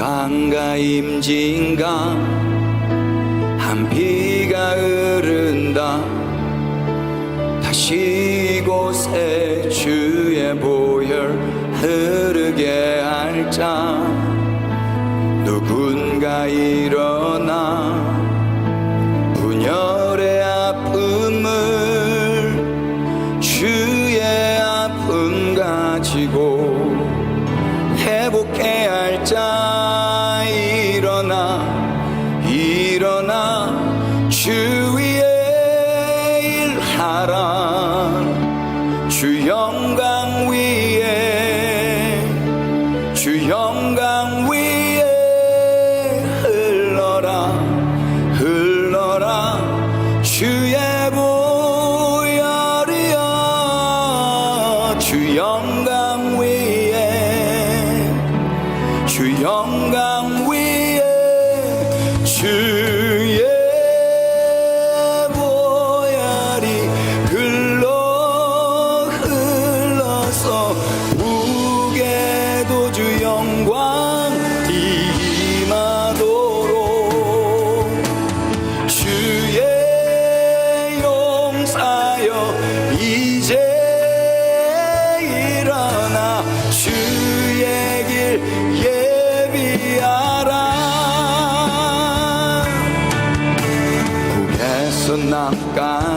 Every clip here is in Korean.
강가 임진강 한 비가 흐른다. 다시 이곳에 주의 보혈 흐르게 할자. 누군가 일어 주 영광 위에 주 영광 위에 흘러라 흘러라. 주의 보혈이여 주 영광 위에 주 영광 위에 주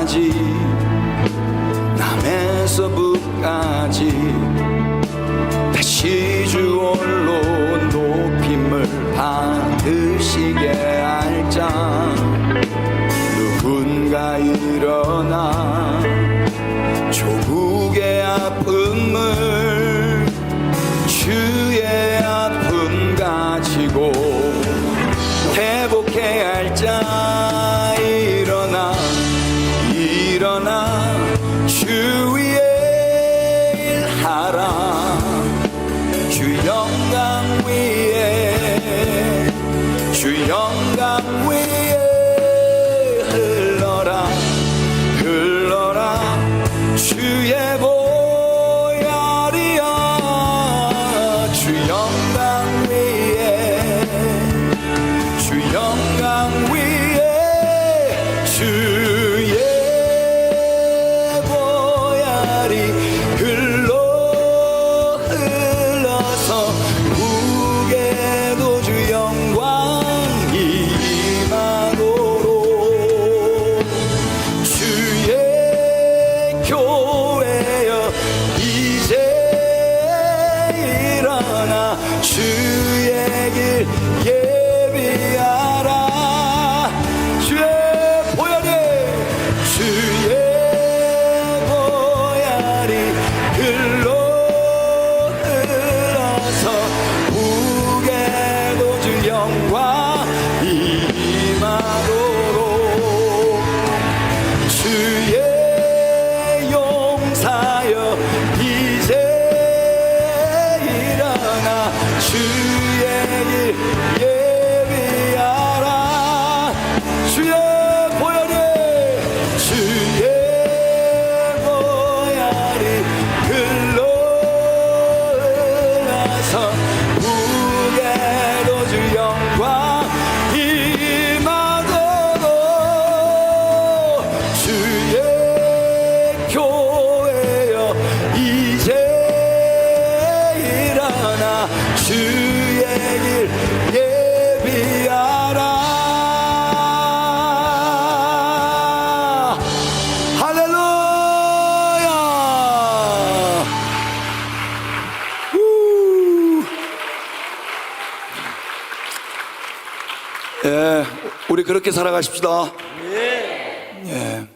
남까지. 남에서 북까지 다시 주 홀로 높임을 받으시게 할자. 누군가 일어나 조국의 아픔을 주의 아픔 가지고 회복해 할자 주 영광 위에 흘러라 흘러라. 주의 보 주의 길 예비하라. 주의 보혈이 주의 보혈이 흘러 흘러서 북에도 주 영광 주의 길 주의 길 예비하라 할렐루야 후. 예, 우리 그렇게 살아가십시다. 예.